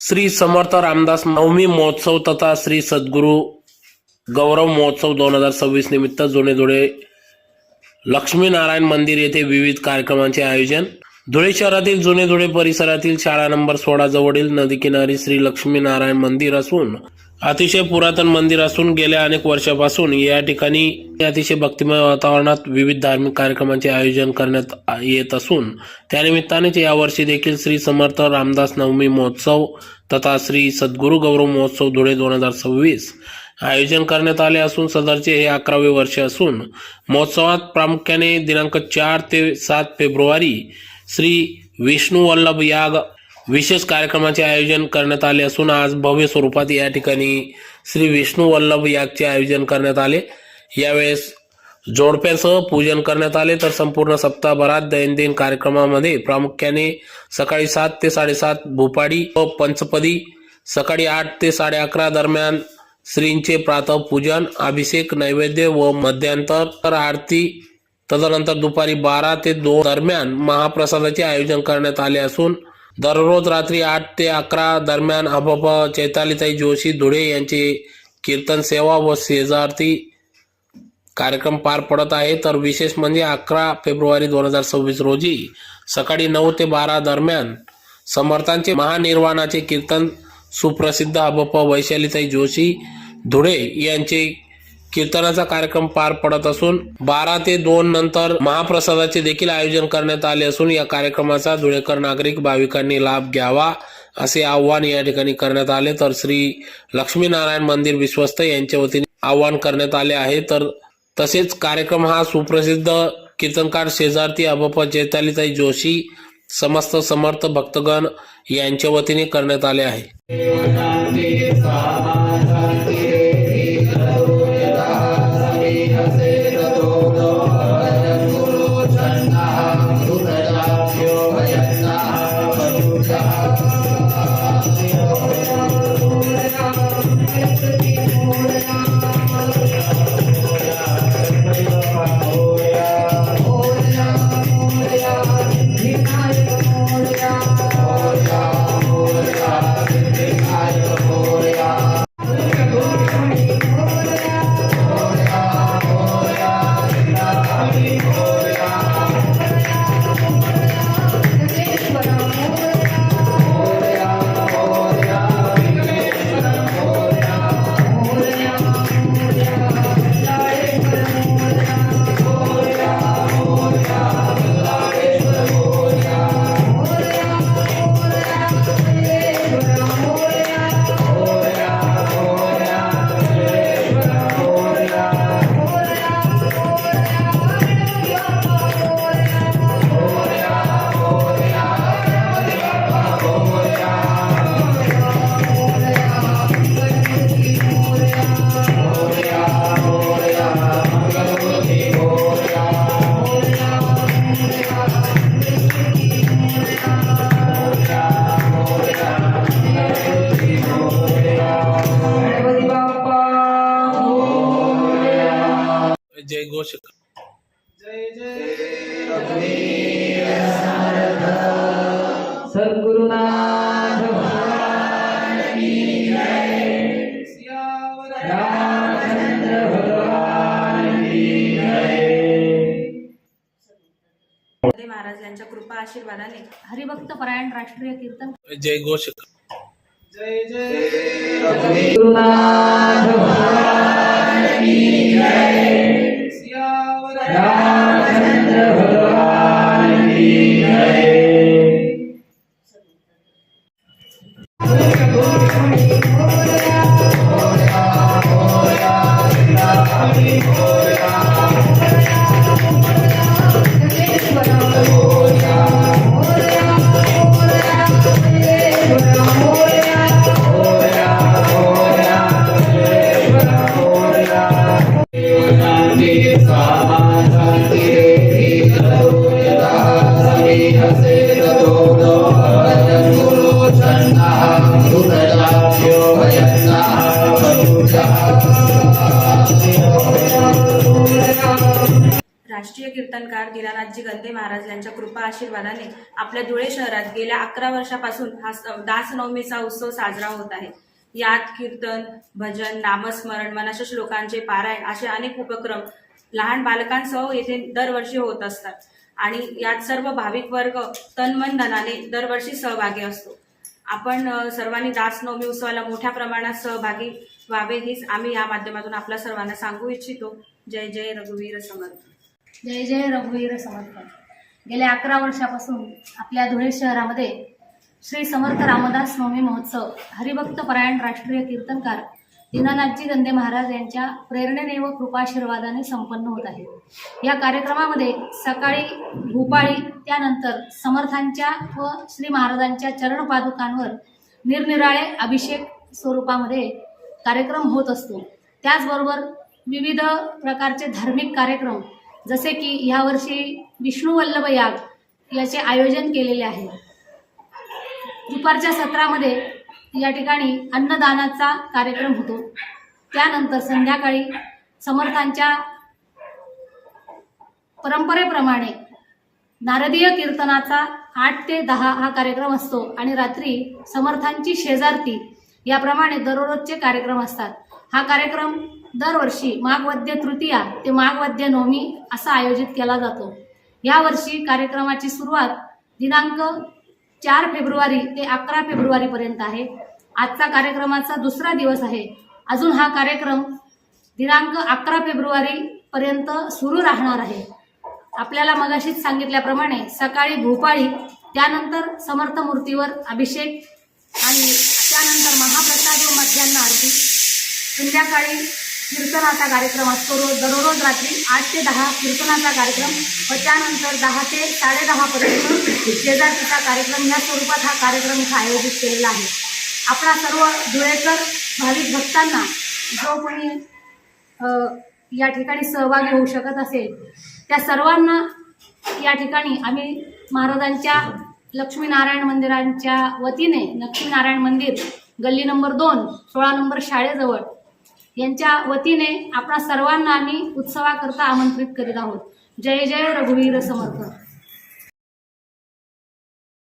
श्री समर्थ रामदास नवमी महोत्सव तथा श्री सद्गुरू गौरव महोत्सव दोन हजार सव्वीस निमित्त जुने धुळे लक्ष्मीनारायण मंदिर येथे विविध कार्यक्रमांचे आयोजन. धुळे शहरातील जुने धुळे परिसरातील शाळा नंबर सोळा जवळील नदीकिनारी श्री लक्ष्मीनारायण मंदिर असून अतिशय पुरातन मंदिर असून गेल्या अनेक वर्षापासून या ठिकाणी अतिशय भक्तिमय वातावरणात विविध धार्मिक कार्यक्रमांचे आयोजन करण्यात येत असून त्यानिमित्तानेच यावर्षी देखील श्री समर्थ रामदास नवमी महोत्सव तथा श्री सद्गुरू गौरव महोत्सव धुळे दोन हजार सव्वीस आयोजन करण्यात आले असून सदरचे हे अकरावे वर्ष असून महोत्सवात प्रामुख्याने दिनांक चार ते सात फेब्रुवारी श्री विष्णू वल्लभ याग विशेष कार्यक्रमाचे आयोजन करण्यात आले असून आज भव्य स्वरूपात या ठिकाणी श्री विष्णू वल्लभ यागचे आयोजन करण्यात आले. यावेळेस जोडप्यासह पूजन करण्यात आले. तर संपूर्ण सप्ताहभरात दैनंदिन कार्यक्रमामध्ये प्रामुख्याने सकाळी सात ते साडेसात भूपाडी व पंचपदी सकाळी आठ ते साडे अकरा दरम्यान श्रींचे प्रातः पूजन अभिषेक नैवेद्य व मध्यांतर आरती तदनंतर दुपारी बारा ते दोन दरम्यान महाप्रसादाचे आयोजन करण्यात आले असून दररोज रात्री आठ ते अकरा दरम्यान अभप चैतालीताई जोशी धुळे यांचे कीर्तन सेवा व शेजारती कार्यक्रम पार पडत आहे. तर विशेष म्हणजे अकरा फेब्रुवारी दोन हजार सव्वीस रोजी सकाळी नऊ ते बारा दरम्यान समर्थांचे महानिर्वाणाचे कीर्तन सुप्रसिद्ध अबप वैशालीताई जोशी धुळे यांचे कीर्तनाचा कार्यक्रम पार पडत असून बारा ते दोन नंतर महाप्रसादाचे देखील आयोजन करण्यात आले असून या कार्यक्रमाचा धुळेकर नागरिक भाविकांनी लाभ घ्यावा असे आव्हान या ठिकाणी करण्यात आले. तर श्री लक्ष्मीनारायण मंदिर विश्वस्त यांच्या वतीने आव्हान करण्यात आले आहे. तर तसेच कार्यक्रम हा सुप्रसिद्ध कीर्तनकार शेजारती अबप चैतालीताई जोशी समस्त समर्थ भक्तगण यांच्या वतीने करण्यात आले आहे. सद्गुरुनाथ भगवान की जय रामचंद्र भगवान की जयमध्ये महाराज यांच्या कृपा आशीर्वादाने. हरिभक्त परायण राष्ट्रीय कीर्तन. जय घोष सद्गुरुनाथ भगवान की जय। रामचंद्र भगवान की कीर्तनकार दिनानाथजी गंदे महाराज यांच्या कृपा आशीर्वादाने आपल्या धुळे शहरात गेल्या अकरा वर्षापासून हा दासनवमीचा उत्सव साजरा होत आहे. यात कीर्तन भजन नामस्मरण मनाच्या श्लोकांचे पारायण असे अनेक उपक्रम लहान बालकांसह येथे दरवर्षी होत असतात. आणि यात सर्व भाविक वर्ग तन्मन धनाने दरवर्षी सहभागी असतो. आपण सर्वांनी दासनवमी उत्सवाला मोठ्या प्रमाणात सहभागी व्हावे हीच आम्ही या माध्यमातून आपल्या सर्वांना सांगू इच्छितो. जय जय रघुवीर समर्थ. जय जय रघुवीर समर्थ गेल्या अकरा वर्षापासून आपल्या धुळे शहरामध्ये श्री समर्थ रामदास स्वामी महोत्सव हरिभक्त परायण राष्ट्रीय कीर्तनकार दीनानाथजी गंदे महाराज यांच्या प्रेरणेने व कृपाशीर्वादाने संपन्न होत आहे या कार्यक्रमामध्ये सकाळी भूपाळी त्यानंतर समर्थांच्या व श्री महाराजांच्या चरणपादुकांवर निरनिराळे अभिषेक स्वरूपामध्ये कार्यक्रम होत असतो. त्याचबरोबर विविध प्रकारचे धार्मिक कार्यक्रम जसे की ह्यावर्षी विष्णू वल्लभ याग याचे आयोजन केलेले आहे. दुपारच्या सत्रामध्ये या ठिकाणी अन्नदानाचा कार्यक्रम होतो. त्यानंतर संध्याकाळी समर्थांच्या परंपरेप्रमाणे नारदीय कीर्तनाचा आठ ते दहा हा कार्यक्रम असतो आणि रात्री समर्थांची शेजारती याप्रमाणे दररोजचे कार्यक्रम असतात. हा कार्यक्रम दरवर्षी माघवद्य तृतीया ते माघवद्य नवमी असा आयोजित केला जातो. यावर्षी कार्यक्रमाची सुरुवात दिनांक चार फेब्रुवारी ते अकरा फेब्रुवारीपर्यंत आहे. आजचा कार्यक्रमाचा दुसरा दिवस आहे. अजून हा कार्यक्रम दिनांक अकरा फेब्रुवारीपर्यंत सुरू राहणार आहे. आपल्याला मगाशीच सांगितल्याप्रमाणे सकाळी भोपाळी त्यानंतर समर्थ मूर्तीवर अभिषेक आणि त्यानंतर महाप्रसाद व मध्यान्ह आरती संध्याकाळी कीर्तनाचा कार्यक्रम असतो. रोज दररोज रात्री आठ ते दहा कीर्तनाचा कार्यक्रम व त्यानंतर दहा ते साडेदहापर्यंत शेजारतीचा कार्यक्रम. या स्वरूपात हा कार्यक्रम इथं आयोजित केलेला आहे. आपला सर्व धुळेकर भाविक भक्तांना जो कोणी या ठिकाणी सहभागी होऊ शकत असेल त्या सर्वांना या ठिकाणी आम्ही महाराजांच्या लक्ष्मीनारायण मंदिरांच्या वतीने लक्ष्मीनारायण मंदिर गल्ली नंबर दोन सोळा नंबर शाळेजवळ यांच्या वतीने आपणा सर्वांना आम्ही उत्सवाकरता आमंत्रित करीत आहोत. जय जय रघुवीर समर्थ.